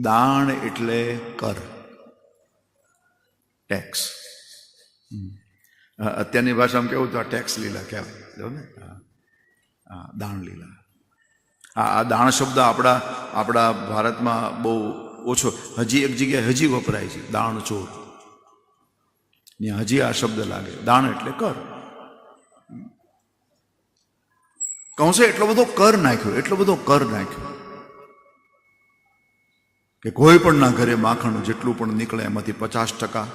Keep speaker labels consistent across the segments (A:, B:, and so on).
A: દાણ એટલે કર. ટેક્સ અત્યારની ભાષામાં કેવું તો આ ટેક્સ લીલા કહેવાય. જો ને? હા. હા દાણ લીલા. આ આ દાણ શબ્દ આપણા આપણા ભારતમાં બહુ ઓછો. હજી એક જગ્યાએ હજી વપરાય છે. દાણ ચોર. ત્યાં હજી આ શબ્દ લાગે. દાણ એટલે કર. કૌશે એટલો બધો કર નાખ્યો એટલો બધો કર નાખ્યો. કે કોઈ પણ ના ઘરે માખણ જેટલું પણ નીકળે એમાંથી પચાસ ટકા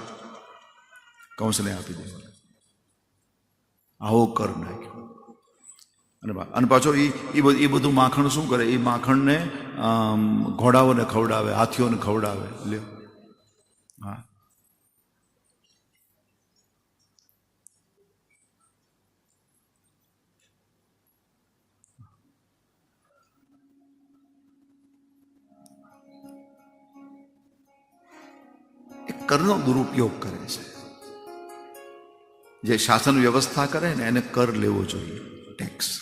A: કૌંસને આપી દેવાનું આવો કર નાખ્યો. અને અને પાછો એ એ બધું માખણ શું કરે? એ માખણને ઘોડાઓને ખવડાવે, હાથીઓને ખવડાવે. લ્યો. હા. કરનો દુરુપયોગ કરે છે. જે શાસન વ્યવસ્થા કરે ને એને કર લેવો જોઈએ ટેક્સ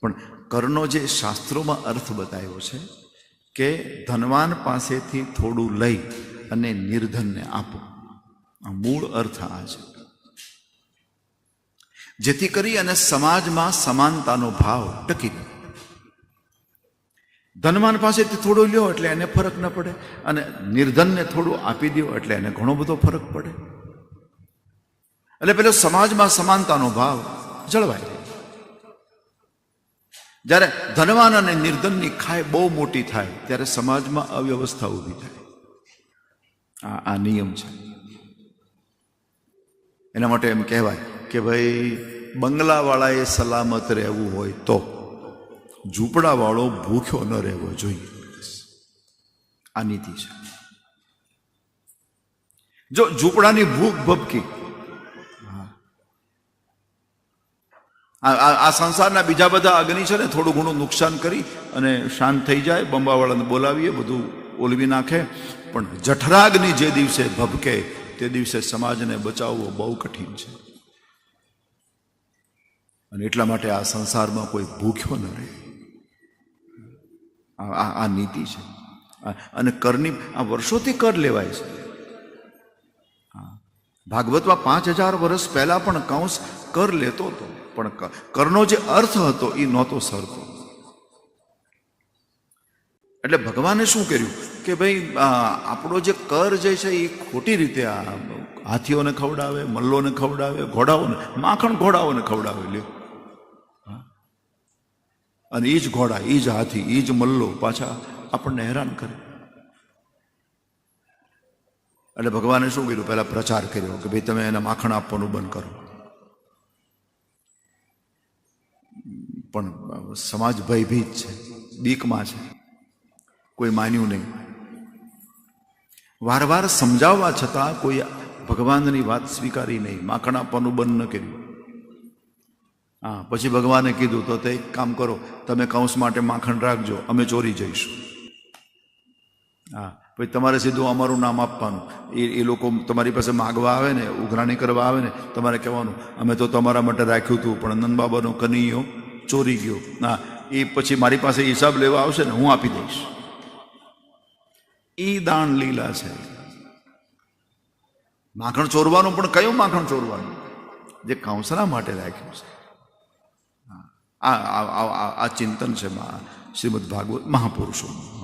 A: પણ કરનો જે શાસ્ત્રોમાં અર્થ બતાવ્યો છે કે ધનવાન પાસેથી થોડું લઈ અને નિર્ધનને આપો. આ મૂળ અર્થ આ છે. જેથી કરી અને સમાજમાં સમાનતાનો ભાવ ટકી રહે. ધનવાન પાસેથી થોડું લ્યો એટલે એને ફરક ન પડે અને નિર્ધનને થોડું આપી દો એટલે એને ઘણો બધો ફરક પડે. એટલે પેલો સમાજમાં સમાનતાનો ભાવ જળવાય. જ્યારે ધનવાન અને નિર્ધનની ખાય બહુ મોટી થાય, ત્યારે સમાજમાં અવ્યવસ્થા ઊભી થાય. આ આ નિયમ છે. એના માટે એમ કહેવાય કે ભાઈ બંગલાવાળાએ સલામત રહેવું હોય તો. ઝૂંપડાવાળો ભૂખ્યો ન રહેવો જોઈએ. આ નીતિ છે. જો ઝૂંપડાની ભૂખ ભપકી આ સંસારના બીજા બધા અગ્નિ છે ને, થોડું ઘણું નુકસાન કરી અને શાંત થઈ જાય, બંબાવાળાને બોલાવીએ, બધું ઓલવી નાખે. પણ જઠરાગ્નિ જે દિવસે ભબકે, તે દિવસે સમાજને બચાવવો બહુ કઠિન છે. અને એટલા માટે આ સંસારમાં કોઈ ભૂખ્યો ન રહે. આ નીતિ છે. અને કરની આ વર્ષોથી કર લેવાય છે. ભાગવતમાં પાંચ હજાર વર્ષ પહેલા પણ કંસ કર લેતો હતો. પણ કરનો જે અર્થ હતો એ નહોતો સરતો. એટલે ભગવાને શું કર્યું? કે ભાઈ આપણો જે કર જે છે એ ખોટી રીતે હાથીઓને ખવડાવે, મલ્લોને ખવડાવે, ઘોડાઓને, માખણ ઘોડાઓને ખવડાવે લ્યો. અને એ જ ઘોડા એ જ હાથી એ જ મલ્લો પાછા આપણને હેરાન કરે. એટલે ભગવાને શું કર્યું પહેલાં પ્રચાર કર્યો કે ભાઈ તમે એને માખણ આપવાનું બંધ કરો. પણ સમાજ ભયભીત છે, બીકમાં છે. કોઈ માન્યું નહીં. વાર વાર સમજાવવા છતાં કોઈ ભગવાનની વાત સ્વીકારી નહીં. માખણ આપવાનું બંધ ન કર્યું. હા, પછી ભગવાને કીધું, તો તે એક કામ કરો, તમે કંસ માટે માખણ રાખજો, અમે ચોરી જઈશું. હા, પછી તમારે સીધું અમારું નામ આપવાનું. એ એ લોકો તમારી પાસે માગવા આવે ને, ઉઘરાણી કરવા આવે ને, તમારે કહેવાનું, અમે તો તમારા માટે રાખ્યું હતું, પણ નંદબાબાનો કનૈયો ચોરી ગયો. ના એ પછી મારી પાસે હિસાબ લેવા આવશે ને, હું આપી દઈશ. એ દાણ લીલા છે. માખણ ચોરવાનું, પણ કયું માખણ ચોરવાનું? જે કંસના માટે રાખ્યું છે. આ, આ- ચિંતન છે શ્રીમદ ભાગવત મહાપુરુષોનું.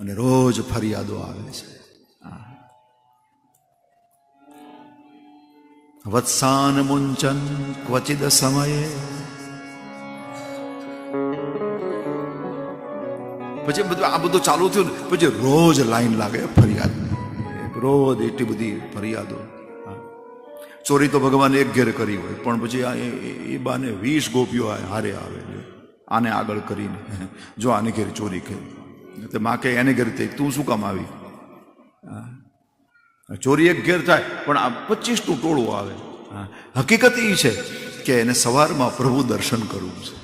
A: અને રોજ ફરિયાદો આવે છે. વત્સાન મુંચન ક્વચિદ સમયે પછી બધું, આ બધું ચાલુ થયું ને, પછી રોજ લાઈન લાગે ફરિયાદ રોજ એટલી બધી ફરિયાદો. ચોરી તો ભગવાને એક ઘેર કરી હોય, પણ પછી આ એ- બાને વીસ ગોપીઓ હારે આવે આને આગળ કરીને, જો આને ઘેર ચોરી કરી તો માં કે એને ઘેર થઈ તું શું કામ આવી. ચોરી એક ઘેર થાય, પણ આ પચીસનું ટોળું આવે. હકીકત એ છે કે એને સવારમાં પ્રભુ દર્શન કરવું છે.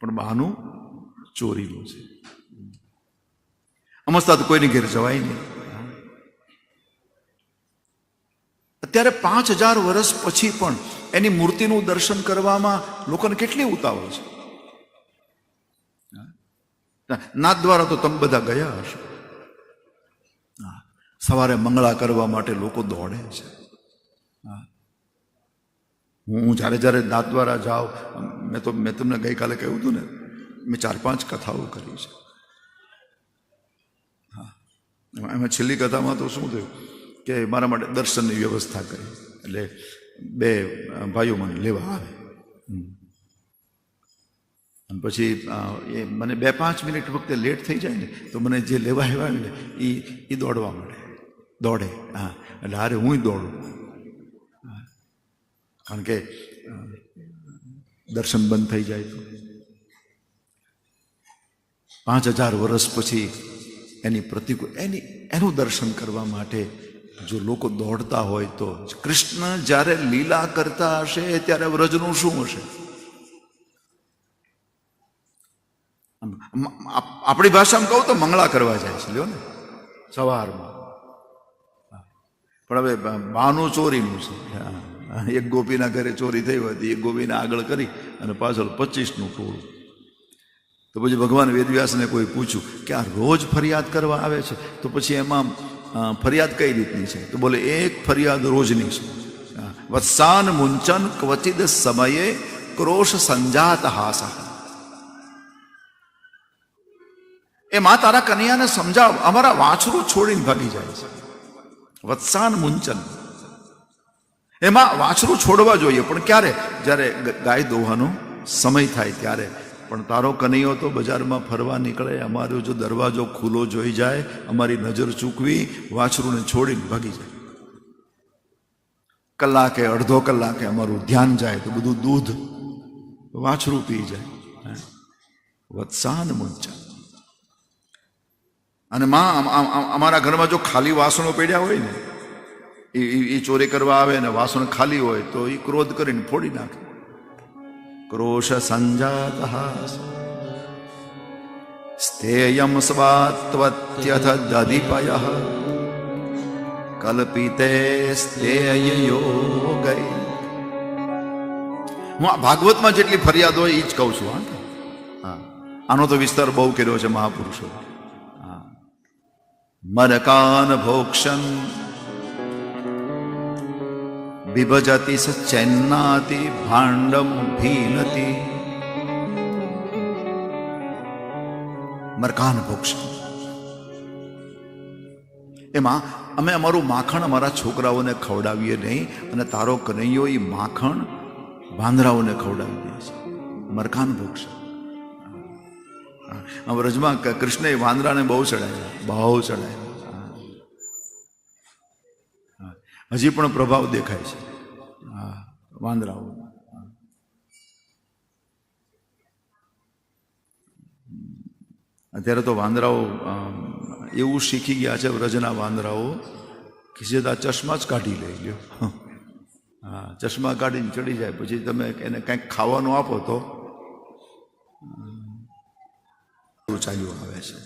A: પણ બહાનું ચોરીનું છે. અમસ્તા તો કોઈની ઘેર જવાય નહીં. અત્યારે પાંચ હજાર વર્ષ પછી પણ એની મૂર્તિનું દર્શન કરવામાં લોકોને કેટલી ઉતાવળ છે? નાથ દ્વારા તો તમે બધા ગયા હશો. સવારે મંગળા કરવા માટે લોકો દોડે છે. હા. જ્યારે જ્યારે નાથ દ્વારા જાઉં, મેં તો, મેં તમને ગઈકાલે કહ્યું હતું ને, મેં ચાર પાંચ કથાઓ કરી છે. હા. એમાં છેલ્લી કથામાં તો શું થયું? કે મારા માટે દર્શનની વ્યવસ્થા કરી. એટલે બે ભાઈઓ મને લેવા આવે. અને પછી એ મને બે પાંચ મિનિટ વખતે લેટ થઈ જાય ને, તો મને જે લેવા આવ્યા ને એ એ દોડવા મળે. દોડે, હા. એટલે હારે હું દોડું. કારણ કે દર્શન બંધ થઈ જાય તો. પાંચ હજાર વર્ષ પછી એની પ્રતિકૂળ એની, એનું દર્શન કરવા માટે જો લોકો દોડતા હોય તો કૃષ્ણ જ્યારે લીલા કરતા હશે, ત્યારે વ્રજનું શું હશે આપણી ભાષામાં કહું તો મંગળા કરવા જાય છે, લ્યો ને સવારમાં. પણ હવે બાનું ચોરીનું છે. એક ગોપીના ઘરે ચોરી થઈ હોય એક ગોપીને આગળ કરી અને પાછળ પચીસનું ટોળું તો પછી ભગવાન વેદવ્યાસને કોઈ પૂછ્યું કે આ રોજ ફરિયાદ કરવા આવે છે તો પછી એમાં ફરિયાદ કઈ રીતની છે? તો બોલે, એક ફરિયાદ રોજની છે. વત્સાન મુંચન ક્વચિત સમયે ક્રોશ સંજાત હાસા. એ માં, તારા કન્યાને સમજાવ, અમારા વાછરું છોડીને ભાગી જાય છે. વત્સાન મુંચન. એમાં વાછરું છોડવા જોઈએ, પણ ક્યારે? જ્યારે ગાય દોવાનો સમય થાય ત્યારે. પણ તારો કનૈયો તો બજારમાં ફરવા નીકળે, અમારો જો દરવાજો ખુલ્લો જોઈ જાય, અમારી નજર ચૂકવી, વાછરૂને છોડીને ભાગી જાય. કલાકે, અડધો કલાકે અમારું ધ્યાન જાય તો બધું દૂધ વાછરું પી જાય. વત્સાન મુંચા અને માં અમારા ઘરમાં જો ખાલી વાસણો પડ્યા હોય ને એ ચોરી કરવા આવે ને વાસણ ખાલી હોય તો એ ક્રોધ કરીને ફોડી નાખે. ક્રોશ સંજાત સ્થેયમ સ્વાત્વત્યથ દધિપય કલ્પિતે હું આ ભાગવતમાં જેટલી ફરિયાદ હોય એ જ કહું છું, હા. હા. આનો તો વિસ્તાર બહુ કર્યો છે મહાપુરુષો. મરકાન ભોક્ષન વિભજતી સ ચેન્નાતિ ભાંડમ ભીનતિ મરકાન ભોક્ષ એમાં અમે અમારું માખણ અમારા છોકરાઓને ખવડાવીએ નહીં અને તારો કનૈયો એ માખણ વાંદરાઓને ખવડાવી દે છે મરખાન ભોક્ષ વ્રજમાં કૃષ્ણએ વાંદરાને બહુ ચડાવ્યા બહુ ચડાવ્યા હા. હા. હજી પણ પ્રભાવ દેખાય છે. હા, વાંદરાઓ. અત્યારે તો વાંદરાઓ એવું શીખી ગયા છે વ્રજના વાંદરાઓ કે સીધા ચશ્મા જ કાઢી લઈ લ્યો હા, ચશ્મા કાઢીને ચડી જાય. પછી તમે એને કંઈક ખાવાનું આપો તો ચાલ્યું આવે છે.